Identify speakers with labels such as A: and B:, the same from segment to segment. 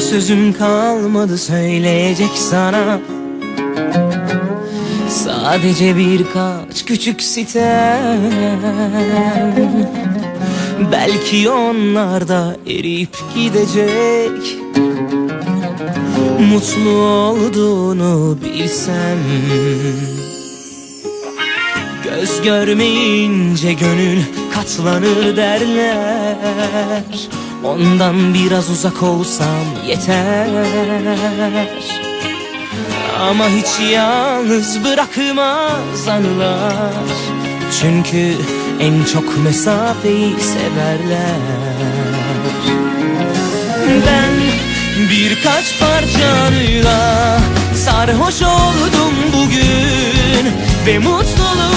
A: sözüm kalmadı söyleyecek sana. Sadece birkaç küçük sitem. Belki onlar da eriyip gidecek. Mutlu olduğunu bilsem. Göz görmeyince gönül katlanır derler Ondan biraz uzak olsam yeter. Ama hiç yalnız bırakmaz anılar. Çünkü en çok mesafeyi severler. Ben birkaç parçanıyla sarhoş oldum bugün Ve mutluluğum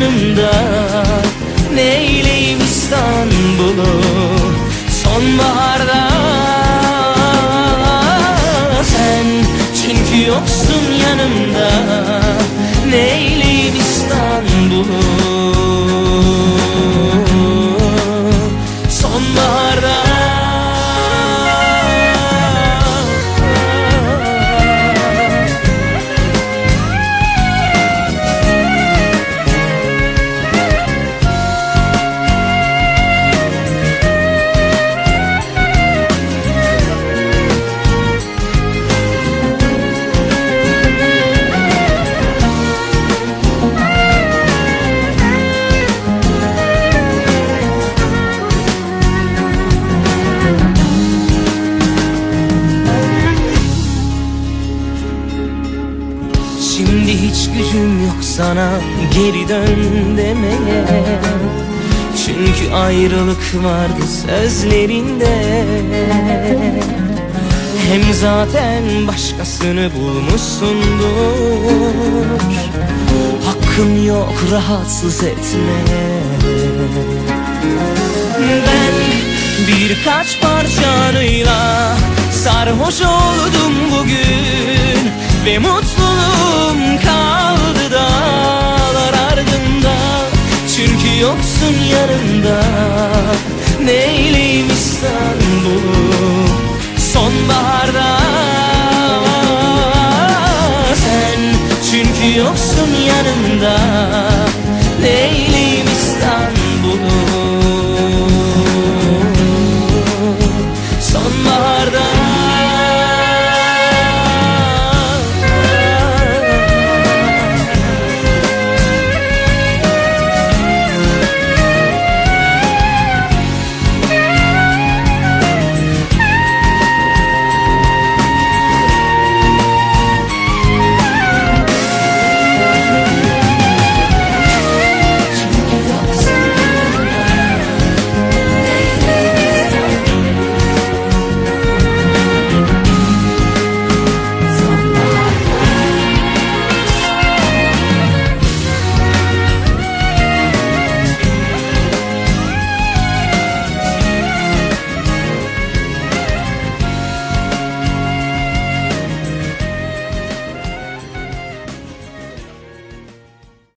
A: yanımda Neyleyim İstanbul'u sonbaharda? Sen çünkü yoksun yanımda. Neyleyim İstanbul'u Şimdi hiç gücüm yok sana geri dön demeye. Çünkü ayrılık vardı sözlerinde. Hem zaten başkasını bulmuşsundur. Hakkım yok rahatsız etmeye Ben birkaç parçanıyla sarhoş oldum bugün ve mutluluğum kaldı dağlar ardında. Çünkü yoksun yanımda Neyleyim İstanbul'u sonbaharda Sen çünkü yoksun yanımda Neyleyim İstanbul'u